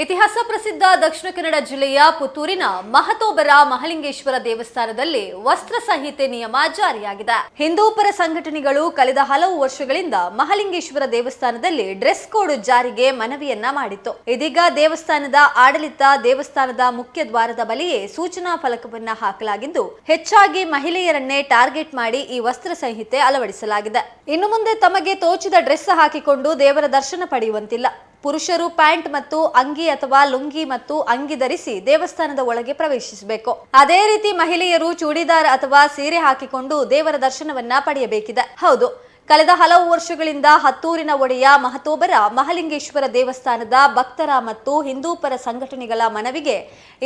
ಇತಿಹಾಸ ಪ್ರಸಿದ್ಧ ದಕ್ಷಿಣ ಕನ್ನಡ ಜಿಲ್ಲೆಯ ಪುತ್ತೂರಿನ ಮಹತೋಬರ ಮಹಲಿಂಗೇಶ್ವರ ದೇವಸ್ಥಾನದಲ್ಲಿ ವಸ್ತ್ರ ಸಂಹಿತೆ ನಿಯಮ ಜಾರಿಯಾಗಿದೆ. ಹಿಂದೂಪರ ಸಂಘಟನೆಗಳು ಕಳೆದ ಹಲವು ವರ್ಷಗಳಿಂದ ಮಹಲಿಂಗೇಶ್ವರ ದೇವಸ್ಥಾನದಲ್ಲಿ ಡ್ರೆಸ್ ಕೋಡ್ ಜಾರಿಗೆ ಮನವಿಯನ್ನ ಮಾಡಿತ್ತು. ಇದೀಗ ದೇವಸ್ಥಾನದ ಆಡಳಿತ, ದೇವಸ್ಥಾನದ ಮುಖ್ಯ ದ್ವಾರದ ಬಳಿಯೇ ಸೂಚನಾ ಫಲಕವನ್ನ ಹಾಕಲಾಗಿದ್ದು, ಹೆಚ್ಚಾಗಿ ಮಹಿಳೆಯರನ್ನೇ ಟಾರ್ಗೆಟ್ ಮಾಡಿ ಈ ವಸ್ತ್ರ ಸಂಹಿತೆ ಅಳವಡಿಸಲಾಗಿದೆ. ಇನ್ನು ಮುಂದೆ ತಮಗೆ ತೋಚಿದ ಡ್ರೆಸ್ ಹಾಕಿಕೊಂಡು ದೇವರ ದರ್ಶನ ಪಡೆಯುವಂತಿಲ್ಲ. ಪುರುಷರು ಪ್ಯಾಂಟ್ ಮತ್ತು ಅಂಗಿ ಅಥವಾ ಲುಂಗಿ ಮತ್ತು ಅಂಗಿ ಧರಿಸಿ ದೇವಸ್ಥಾನದ ಒಳಗೆ ಪ್ರವೇಶಿಸಬೇಕು. ಅದೇ ರೀತಿ ಮಹಿಳೆಯರು ಚೂಡಿದಾರ್ ಅಥವಾ ಸೀರೆ ಹಾಕಿಕೊಂಡು ದೇವರ ದರ್ಶನವನ್ನ ಪಡೆಯಬೇಕಿದೆ. ಹೌದು. ಕಳೆದ ಹಲವು ವರ್ಷಗಳಿಂದ ಹತ್ತೂರಿನ ಒಡೆಯ ಮಹತೋಬರ ಮಹಲಿಂಗೇಶ್ವರ ದೇವಸ್ಥಾನದ ಭಕ್ತರ ಮತ್ತು ಹಿಂದೂಪರ ಸಂಘಟನೆಗಳ ಮನವಿಗೆ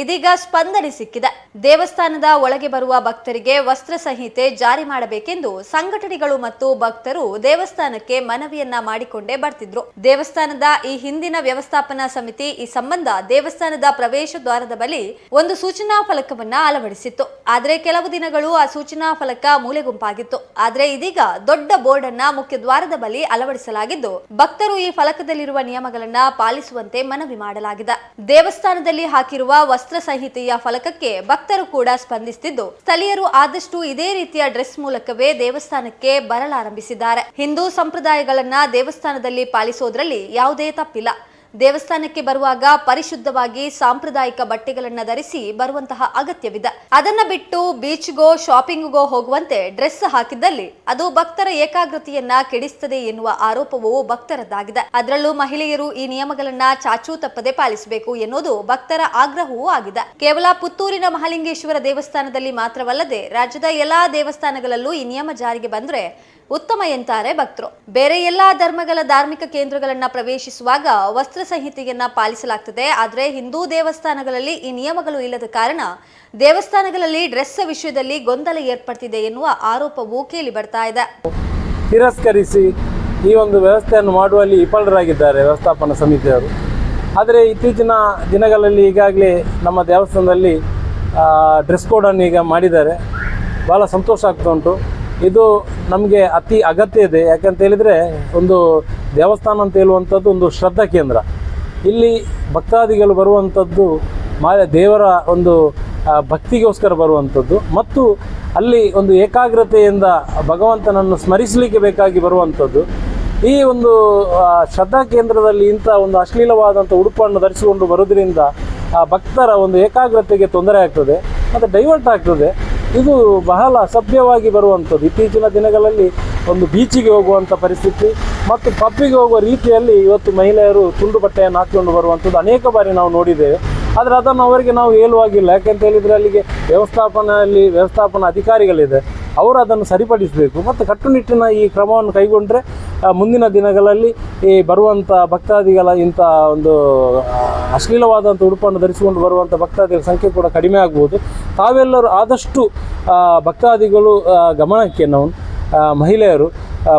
ಇದೀಗ ಸ್ಪಂದನೆ ಸಿಕ್ಕಿದೆ. ದೇವಸ್ಥಾನದ ಒಳಗೆ ಬರುವ ಭಕ್ತರಿಗೆ ವಸ್ತ್ರ ಸಂಹಿತೆ ಜಾರಿ ಮಾಡಬೇಕೆಂದು ಸಂಘಟನೆಗಳು ಮತ್ತು ಭಕ್ತರು ದೇವಸ್ಥಾನಕ್ಕೆ ಮನವಿಯನ್ನ ಮಾಡಿಕೊಂಡೇ ಬರ್ತಿದ್ರು. ದೇವಸ್ಥಾನದ ಈ ಹಿಂದಿನ ವ್ಯವಸ್ಥಾಪನಾ ಸಮಿತಿ ಈ ಸಂಬಂಧ ದೇವಸ್ಥಾನದ ಪ್ರವೇಶ ದ್ವಾರದ ಬಳಿ ಒಂದು ಸೂಚನಾ ಫಲಕವನ್ನ ಅಳವಡಿಸಿತ್ತು. ಆದರೆ ಕೆಲವು ದಿನಗಳು ಆ ಸೂಚನಾ ಫಲಕ ಮೂಲೆಗುಂಪಾಗಿತ್ತು. ಆದ್ರೆ ಇದೀಗ ದೊಡ್ಡ ಬೋರ್ಡ್ ಅನ್ನ ಮುಖ್ಯ ದ್ವಾರದ ಬಳಿ ಅಳವಡಿಸಲಾಗಿದ್ದು, ಭಕ್ತರು ಈ ಫಲಕದಲ್ಲಿರುವ ನಿಯಮಗಳನ್ನ ಪಾಲಿಸುವಂತೆ ಮನವಿ ಮಾಡಲಾಗಿದೆ. ದೇವಸ್ಥಾನದಲ್ಲಿ ಹಾಕಿರುವ ವಸ್ತ್ರ ಸಂಹಿತೆಯ ಫಲಕಕ್ಕೆ ಭಕ್ತರು ಕೂಡ ಸ್ಪಂದಿಸುತ್ತಿದ್ದು ಸ್ಥಳೀಯರು ಆದಷ್ಟು ಇದೇ ರೀತಿಯ ಡ್ರೆಸ್ ಮೂಲಕವೇ ದೇವಸ್ಥಾನಕ್ಕೆ ಬರಲಾರಂಭಿಸಿದ್ದಾರೆ. ಹಿಂದೂ ಸಂಪ್ರದಾಯಗಳನ್ನ ದೇವಸ್ಥಾನದಲ್ಲಿ ಪಾಲಿಸೋದ್ರಲ್ಲಿ ಯಾವುದೇ ತಪ್ಪಿಲ್ಲ. ದೇವಸ್ಥಾನಕ್ಕೆ ಬರುವಾಗ ಪರಿಶುದ್ಧವಾಗಿ ಸಾಂಪ್ರದಾಯಿಕ ಬಟ್ಟೆಗಳನ್ನ ಧರಿಸಿ ಬರುವಂತಹ ಅಗತ್ಯವಿದೆ. ಅದನ್ನ ಬಿಟ್ಟು ಬೀಚ್ಗೋ, ಶಾಪಿಂಗ್ಗೋ ಹೋಗುವಂತೆ ಡ್ರೆಸ್ ಹಾಕಿದ್ದಲ್ಲಿ ಅದು ಭಕ್ತರ ಏಕಾಗ್ರತೆಯನ್ನ ಕೆಡಿಸುತ್ತದೆ ಎನ್ನುವ ಆರೋಪವು ಭಕ್ತರದ್ದಾಗಿದೆ. ಅದರಲ್ಲೂ ಮಹಿಳೆಯರು ಈ ನಿಯಮಗಳನ್ನ ಚಾಚೂ ತಪ್ಪದೆ ಪಾಲಿಸಬೇಕು ಎನ್ನುವುದು ಭಕ್ತರ ಆಗ್ರಹವೂ ಆಗಿದೆ. ಕೇವಲ ಪುತ್ತೂರಿನ ಮಹಾಲಿಂಗೇಶ್ವರ ದೇವಸ್ಥಾನದಲ್ಲಿ ಮಾತ್ರವಲ್ಲದೆ ರಾಜ್ಯದ ಎಲ್ಲಾ ದೇವಸ್ಥಾನಗಳಲ್ಲೂ ಈ ನಿಯಮ ಜಾರಿಗೆ ಬಂದ್ರೆ ಉತ್ತಮ ಎಂತಾರೆ ಭಕ್ತರು. ಬೇರೆ ಎಲ್ಲಾ ಧರ್ಮಗಳ ಧಾರ್ಮಿಕ ಕೇಂದ್ರಗಳನ್ನ ಪ್ರವೇಶಿಸುವಾಗ ವಸ್ತ್ರ ಸಂಹಿತೆಯನ್ನ ಪಾಲಿಸಲಾಗ್ತದೆ. ಆದರೆ ಹಿಂದೂ ದೇವಸ್ಥಾನಗಳಲ್ಲಿ ಈ ನಿಯಮಗಳು ಇಲ್ಲದ ಕಾರಣ ದೇವಸ್ಥಾನಗಳಲ್ಲಿ ಡ್ರೆಸ್ ವಿಷಯದಲ್ಲಿ ಗೊಂದಲ ಏರ್ಪಡ್ತಿದೆ ಎನ್ನುವ ಆರೋಪವೂ ಕೇಳಿ ಬರ್ತಾ ಇದೆ. ತಿರಸ್ಕರಿಸಿ ಈ ಒಂದು ವ್ಯವಸ್ಥೆಯನ್ನು ಮಾಡುವಲ್ಲಿ ವಿಫಲರಾಗಿದ್ದಾರೆ ವ್ಯವಸ್ಥಾಪನಾ ಸಮಿತಿಯವರು. ಆದರೆ ಇತ್ತೀಚಿನ ದಿನಗಳಲ್ಲಿ ಈಗಾಗಲೇ ನಮ್ಮ ದೇವಸ್ಥಾನದಲ್ಲಿ ಡ್ರೆಸ್ ಕೋಡನ್ನು ಈಗ ಮಾಡಿದ್ದಾರೆ. ಭಾಳ ಸಂತೋಷ ಆಗ್ತಾ ಉಂಟು. ಇದು ನಮಗೆ ಅತಿ ಅಗತ್ಯ ಇದೆ. ಯಾಕಂತ ಹೇಳಿದರೆ ಒಂದು ದೇವಸ್ಥಾನ ಅಂತ ಹೇಳುವಂಥದ್ದು ಒಂದು ಶ್ರದ್ಧಾ ಕೇಂದ್ರ. ಇಲ್ಲಿ ಭಕ್ತಾದಿಗಳು ಬರುವಂಥದ್ದು ಮಾ ದೇವರ ಒಂದು ಭಕ್ತಿಗೋಸ್ಕರ ಬರುವಂಥದ್ದು. ಮತ್ತು ಅಲ್ಲಿ ಒಂದು ಏಕಾಗ್ರತೆಯಿಂದ ಭಗವಂತನನ್ನು ಸ್ಮರಿಸಲಿಕ್ಕೆ ಬೇಕಾಗಿ ಬರುವಂಥದ್ದು. ಈ ಒಂದು ಶ್ರದ್ಧಾ ಕೇಂದ್ರದಲ್ಲಿ ಇಂಥ ಒಂದು ಅಶ್ಲೀಲವಾದಂಥ ಉಡುಪನ್ನು ಧರಿಸಿಕೊಂಡು ಬರೋದ್ರಿಂದ ಆ, ಭಕ್ತರ ಒಂದು ಏಕಾಗ್ರತೆಗೆ ತೊಂದರೆ ಆಗ್ತದೆ, ಮತ್ತು ಡೈವರ್ಟ್ ಆಗ್ತದೆ. ಇದು ಬಹಳ ಅಸಭ್ಯವಾಗಿ ಬರುವಂಥದ್ದು. ಇತ್ತೀಚಿನ ದಿನಗಳಲ್ಲಿ ಒಂದು ಬೀಚಿಗೆ ಹೋಗುವಂಥ ಪರಿಸ್ಥಿತಿ ಮತ್ತು ಪಬ್ಬಿಗೆ ಹೋಗುವ ರೀತಿಯಲ್ಲಿ ಇವತ್ತು ಮಹಿಳೆಯರು ತುಂಡು ಬಟ್ಟೆಯನ್ನು ಹಾಕಿಕೊಂಡು ಬರುವಂಥದ್ದು ಅನೇಕ ಬಾರಿ ನಾವು ನೋಡಿದ್ದೇವೆ. ಆದರೆ ಅದನ್ನು ಅವರಿಗೆ ನಾವು ಹೇಳುವಾಗಿಲ್ಲ. ಯಾಕೆಂತ ಹೇಳಿದರೆ ಅಲ್ಲಿಗೆ ವ್ಯವಸ್ಥಾಪನೆಯಲ್ಲಿ ವ್ಯವಸ್ಥಾಪನಾ ಅಧಿಕಾರಿಗಳಿದೆ. ಅವರು ಅದನ್ನು ಸರಿಪಡಿಸಬೇಕು. ಮತ್ತು ಕಟ್ಟುನಿಟ್ಟಿನ ಈ ಕ್ರಮವನ್ನು ಕೈಗೊಂಡ್ರೆ ಮುಂದಿನ ದಿನಗಳಲ್ಲಿ ಈ ಬರುವಂಥ ಭಕ್ತಾದಿಗಳ ಇಂಥ ಒಂದು ಅಶ್ಲೀಲವಾದಂಥ ಉಡುಪನ್ನು ಧರಿಸಿಕೊಂಡು ಬರುವಂಥ ಭಕ್ತಾದಿಗಳ ಸಂಖ್ಯೆ ಕೂಡ ಕಡಿಮೆ ಆಗ್ಬೋದು. ತಾವೆಲ್ಲರೂ ಆದಷ್ಟು ಭಕ್ತಾದಿಗಳು ಗಮನಕ್ಕೆ ನಾವು ಮಹಿಳೆಯರು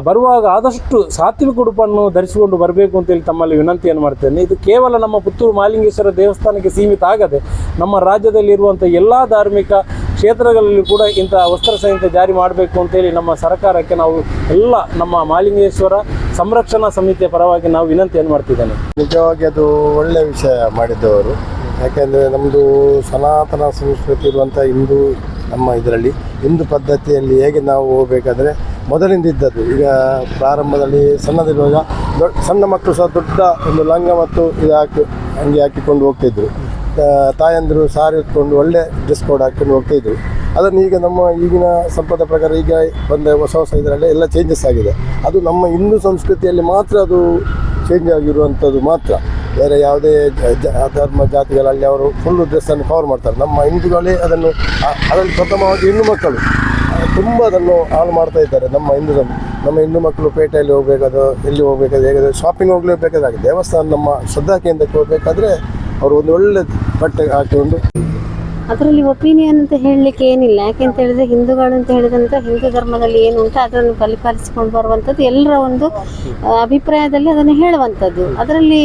ಬರುವಾಗ ಆದಷ್ಟು ಸಾತ್ವಿಕ ಉಡುಪನ್ನು ಧರಿಸಿಕೊಂಡು ಬರಬೇಕು ಅಂತೇಳಿ ತಮ್ಮಲ್ಲಿ ವಿನಂತಿಯನ್ನು ಮಾಡ್ತೇನೆ. ಇದು ಕೇವಲ ನಮ್ಮ ಪುತ್ತೂರು ಮಾಲಿಂಗೇಶ್ವರ ದೇವಸ್ಥಾನಕ್ಕೆ ಸೀಮಿತ ಆಗದೆ, ನಮ್ಮ ರಾಜ್ಯದಲ್ಲಿರುವಂಥ ಎಲ್ಲ ಧಾರ್ಮಿಕ ಕ್ಷೇತ್ರಗಳಲ್ಲಿ ಕೂಡ ಇಂಥ ವಸ್ತ್ರ ಸಂಹಿತೆ ಜಾರಿ ಮಾಡಬೇಕು ಅಂತೇಳಿ ನಮ್ಮ ಸರ್ಕಾರಕ್ಕೆ ನಾವು ಎಲ್ಲ ನಮ್ಮ ಮಾಲಿಂಗೇಶ್ವರ ಸಂರಕ್ಷಣಾ ಸಮಿತಿಯ ಪರವಾಗಿ ನಾವು ವಿನಂತಿಯನ್ನು ಮಾಡ್ತಿದ್ದೇನೆ. ನಿಜವಾಗಿ ಅದು ಒಳ್ಳೆಯ ವಿಷಯ ಮಾಡಿದ್ದವರು. ಯಾಕೆಂದರೆ ನಮ್ಮದು ಸನಾತನ ಸಂಸ್ಕೃತಿ ಇರುವಂಥ ಹಿಂದೂ ನಮ್ಮ ಇದರಲ್ಲಿ. ಹಿಂದೂ ಪದ್ಧತಿಯಲ್ಲಿ ಹೇಗೆ ನಾವು ಹೋಗಬೇಕಾದ್ರೆ ಮೊದಲಿಂದ ಇದ್ದದ್ದು ಈಗ ಪ್ರಾರಂಭದಲ್ಲಿ ಸಣ್ಣದಿರುವಾಗ ದೊಡ್ಡ ಸಣ್ಣ ಮಕ್ಕಳು ಸಹ ದೊಡ್ಡ ಒಂದು ಲಂಗ ಮತ್ತು ಇದು ಹಾಕಿ, ಅಂಗಿ ಹಾಕಿಕೊಂಡು ಹೋಗ್ತಿದ್ರು. ತಾಯಂದಿರು ಸಾರಿ ಹೊತ್ಕೊಂಡು ಒಳ್ಳೆ ಡ್ರೆಸ್ ಕೋಡ್ ಹಾಕ್ಕೊಂಡು ಹೋಗ್ತಿದ್ರು. ಅದನ್ನು ಈಗ ನಮ್ಮ ಈಗಿನ ಸಂಪದ ಪ್ರಕಾರ ಈಗ ಬಂದ ಹೊಸ ಹೊಸ ಇದರಲ್ಲಿ ಎಲ್ಲ ಚೇಂಜಸ್ ಆಗಿದೆ. ಅದು ನಮ್ಮ ಹಿಂದೂ ಸಂಸ್ಕೃತಿಯಲ್ಲಿ ಮಾತ್ರ ಅದು ಚೇಂಜ್ ಆಗಿರುವಂಥದ್ದು ಮಾತ್ರ. ಬೇರೆ ಯಾವುದೇ ಧರ್ಮ ಜಾತಿಗಳಲ್ಲಿ ಅವರು ಫುಲ್ ಡ್ರೆಸ್ಸನ್ನು ಕವರ್ ಮಾಡ್ತಾರೆ. ನಮ್ಮ ಹಿಂದೂಗಳೇ ಅದನ್ನು ಅದರಲ್ಲಿ ಪ್ರಥಮವಾಗಿ ಹೆಣ್ಣು ಮಕ್ಕಳು. ತುಂಬ ಅದನ್ನು ಹಾಳು ಮಾಡ್ತಾ ಇದ್ದಾರೆ ನಮ್ಮ ಹಿಂದೂ ನಮ್ಮ ಹೆಣ್ಣು ಮಕ್ಕಳು ಪೇಟೆಯಲ್ಲಿ ಹೋಗಬೇಕಾದ್ರೆ, ಎಲ್ಲಿ ಹೋಗಬೇಕಾದ್ರೆ, ಹೇಗಾದ್ರೆ ಶಾಪಿಂಗ್ ಹೋಗಲೇಬೇಕಾದ್ರೆ ದೇವಸ್ಥಾನ ನಮ್ಮ ಶ್ರದ್ಧಾ ಕೇಂದ್ರಕ್ಕೆ ಹೋಗಬೇಕಾದ್ರೆ ಅವರು ಒಂದು ಒಳ್ಳೆ ಬಟ್ಟೆ ಹಾಕಿಕೊಂಡು ಅದರಲ್ಲಿ ಒಪಿನಿಯನ್ ಅಂತ ಹೇಳಲಿಕ್ಕೆ ಏನಿಲ್ಲ. ಯಾಕೆಂತ ಹೇಳಿದ್ರೆ ಹಿಂದೂಗಳು ಅಂತ ಹೇಳಿದಂತ ಹಿಂದೂ ಧರ್ಮದಲ್ಲಿ ಏನು ಉಂಟು ಅದನ್ನು ಪರಿಪಾಲಿಸಿಕೊಂಡು ಬರುವಂಥದ್ದು ಎಲ್ಲರ ಒಂದು ಅಭಿಪ್ರಾಯದಲ್ಲಿ ಅದನ್ನು ಹೇಳುವಂಥದ್ದು. ಅದರಲ್ಲಿ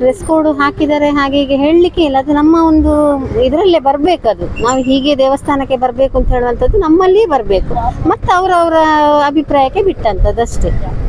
ಡ್ರೆಸ್ ಕೋಡ್ ಹಾಕಿದ್ದಾರೆ ಹಾಗೆ ಹೀಗೆ ಹೇಳಲಿಕ್ಕೆ ಇಲ್ಲ. ಅದು ನಮ್ಮ ಒಂದು ಇದರಲ್ಲೇ ಬರಬೇಕದು ನಾವು ಹೀಗೆ ದೇವಸ್ಥಾನಕ್ಕೆ ಬರಬೇಕು ಅಂತ ಹೇಳುವಂಥದ್ದು ನಮ್ಮಲ್ಲಿಯೇ ಬರಬೇಕು. ಮತ್ತು ಅವರವರ ಅಭಿಪ್ರಾಯಕ್ಕೆ ಬಿಟ್ಟಂಥದ್ದು ಅಷ್ಟೇ.